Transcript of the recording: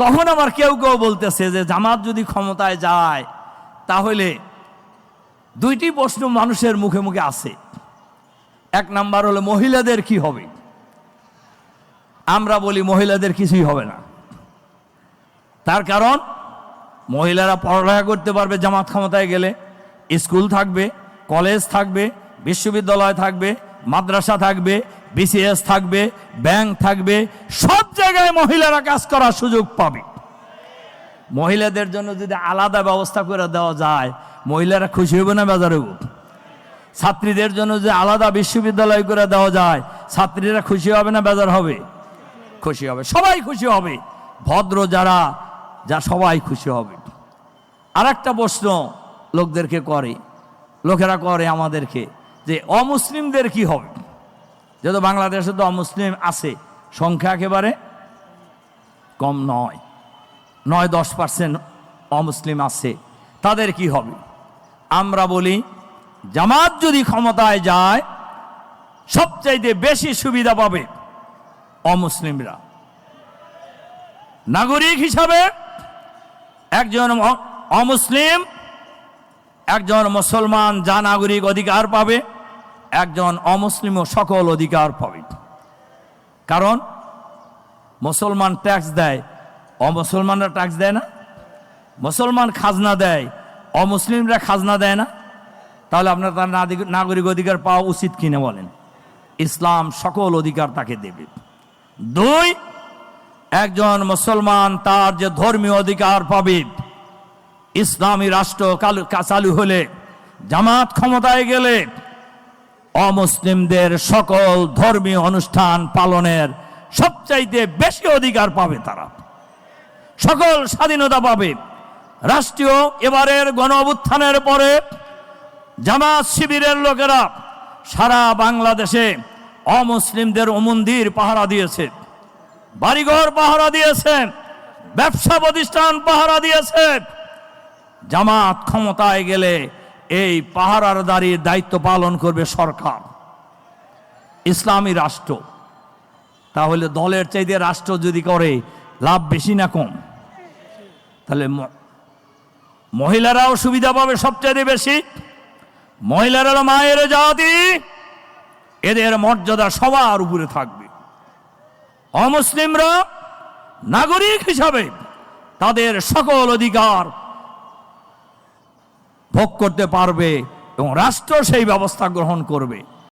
তখন আবার কেউ কেউ বলতেছে যে জামাত যদি ক্ষমতায় যায়, তাহলে দুইটি প্রশ্ন মানুষের মুখে মুখে আছে। এক নাম্বার হলো, মহিলাদের কি হবে? আমরা বলি, মহিলাদের কিছুই হবে না। তার কারণ, মহিলারা পড়ালেখা করতে পারবে জামাত ক্ষমতায় গেলে, স্কুল থাকবে, কলেজ থাকবে, বিশ্ববিদ্যালয় থাকবে, মাদ্রাসা থাকবে, বিসিএস থাকবে, ব্যাংক থাকবে, সব জায়গায় মহিলারা কাজ করার সুযোগ পাবে। মহিলাদের জন্য যদি আলাদা ব্যবস্থা করে দেওয়া যায়, মহিলারা খুশি হবে না বাজারে ছাত্রীদের জন্য যদি আলাদা বিশ্ববিদ্যালয় করে দেওয়া যায়, ছাত্রীরা খুশি হবে না বেজার হবে? খুশি হবে। সবাই খুশি হবে। ভদ্র যারা, যা সবাই খুশি হবে। আর একটা প্রশ্ন লোকদেরকে করে। লোকেরা করে আমাদেরকে যে অমুসলিমদের কি হবে? যেহেতু বাংলাদেশে তো অমুসলিম আছে, সংখ্যা একেবারে কম নয়। নয়, দশ পার্সেন্ট অমুসলিম আছে। তাদের কি হবে? আমরা বলি, জামাত যদি ক্ষমতায় যায়, সবচাইতে বেশি সুবিধা পাবে অমুসলিমরা। নাগরিক হিসাবে একজন অমুসলিম, একজন মুসলমান যা নাগরিক অধিকার পাবে, একজন অমুসলিমও সকল অধিকার পাবে। কারণ মুসলমান ট্যাক্স দেয়, অমুসলমানরা ট্যাক্স দেয় না? মুসলমান খাজনা দেয়, অমুসলিমরা খাজনা দেয় না? তাহলে আপনার তার নাগরিক অধিকার পাওয়া উচিত কিনা বলেন? ইসলাম সকল অধিকার তাকে দেবে। দুই, একজন মুসলমান তার যে ধর্মীয় অধিকার পাবে, ইসলামী রাষ্ট্র চালু হলে, জামাত ক্ষমতায় গেলে, অমুসলিমদের সকল ধর্মীয় অনুষ্ঠান পালনের সবচাইতে বেশি অধিকার পাবে তারা। সকল স্বাধীনতা পাবে। রাষ্ট্রীয় এবারের গণ অভ্যুত্থানের পরে জামাত শিবিরের লোকেরা সারা বাংলাদেশে অমুসলিমদের মন্দির পাহারা দিয়েছে। বাড়িঘর পাহারা দিয়েছে। ব্যবসা প্রতিষ্ঠান পাহারা দিয়েছে। জামাত ক্ষমতায় গেলে এই পাহারার দাঁড়িয়ে দায়িত্ব পালন করবে সরকার। ইসলামী রাষ্ট্র। তাহলে দলের চাইতে রাষ্ট্র যদি করে, লাভ বেশি না কম? তাহলে মহিলারাও সুবিধা পাবে সবচেয়ে বেশি। মহিলারা হলো মায়ের জাতি, এদের মর্যাদা সবার উপরে থাকবে। অমুসলিমরা নাগরিক হিসাবে তাদের সকল অধিকার ভোগ করতে পারবে এবং রাষ্ট্র সেই ব্যবস্থা গ্রহণ করবে।